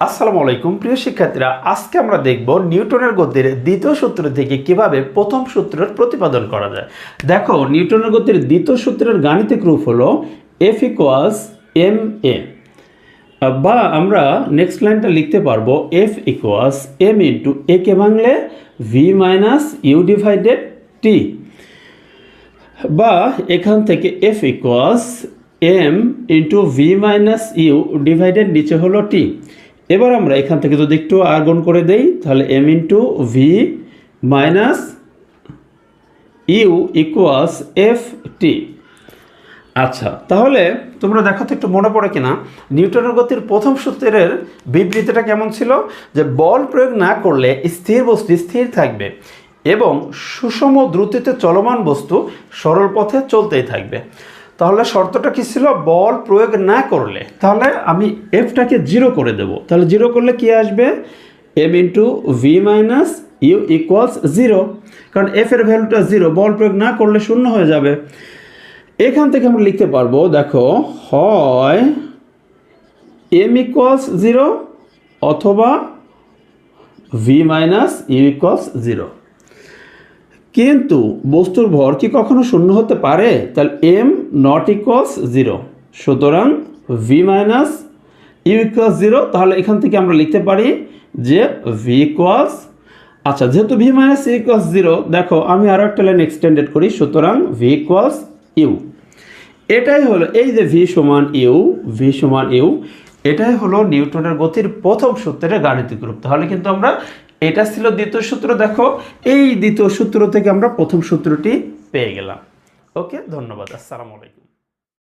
আসসালামু আলাইকুম, প্রিয় শিক্ষার্থীরা। আজকে আমরা দেখব নিউটনের গতির দ্বিতীয় সূত্র থেকে কীভাবে প্রথম সূত্রের প্রতিপাদন করা যায়। দেখো, নিউটনের গতির দ্বিতীয় সূত্রের গাণিতিক রূপ হলো এফ ইকুয়ালস এম এ বা আমরা নেক্সট লাইনটা লিখতে পারব F equals M into A কে ভাঙলে V minus U divided T বা এখান থেকে F equals M into V minus U divided নিচে হলো টি এবার আমরা এখান থেকে যদি একটু আগুন করে দেই, তাহলে M into V minus U equals F T আচ্ছা তাহলে তোমরা দেখো তো একটু মনে পড়ে কিনা। নিউটনের গতির প্রথম সূত্রের বিবৃতিটা কেমন ছিল? যে বল প্রয়োগ না করলে স্থির বস্তু স্থির থাকবে এবং সুষম দ্রুতিতে চলমান বস্তু সরল পথে চলতেই থাকবে। তাহলে শর্তটা কি ছিল? বল প্রয়োগ না করলে। তাহলে আমি এফটাকে জিরো করে দেব। তাহলে জিরো করলে কি আসবে? M into V minus U equals zero কারণ এফ এর ভ্যালুটা জিরো বল প্রয়োগ না করলে শূন্য হয়ে যাবে। এখান থেকে আমরা লিখতে পারব, দেখো, হয় এম ইকুয়ালস জিরো অথবা V minus U equals zero কিন্তু বস্তুর ভর কি কখনো শূন্য হতে পারে? তাহলে এম নট ইকুয়ালস জিরো সুতরাং V minus U equals zero তাহলে এখান থেকে আমরা লিখতে পারি যে ভি ইকুয়ালস আচ্ছা যেহেতু V minus U equals zero দেখো, আমি আরও একটা লাইন এক্সটেন্ডেড করি, সুতরাং ভি ইকুয়ালস ইউ এটাই হলো, এই যে ভি সমান ইউ ভি সমান ইউ এটাই হলো নিউটনের গতির প্রথম সূত্রের গাণিতিক রূপ। তাহলে কিন্তু আমরা এটা ছিল দ্বিতীয় সূত্র, দেখো। এই দ্বিতীয় সূত্র থেকে আমরা প্রথম সূত্রটি পেয়ে গেলাম। ওকে, ধন্যবাদ, আসসালামু আলাইকুম।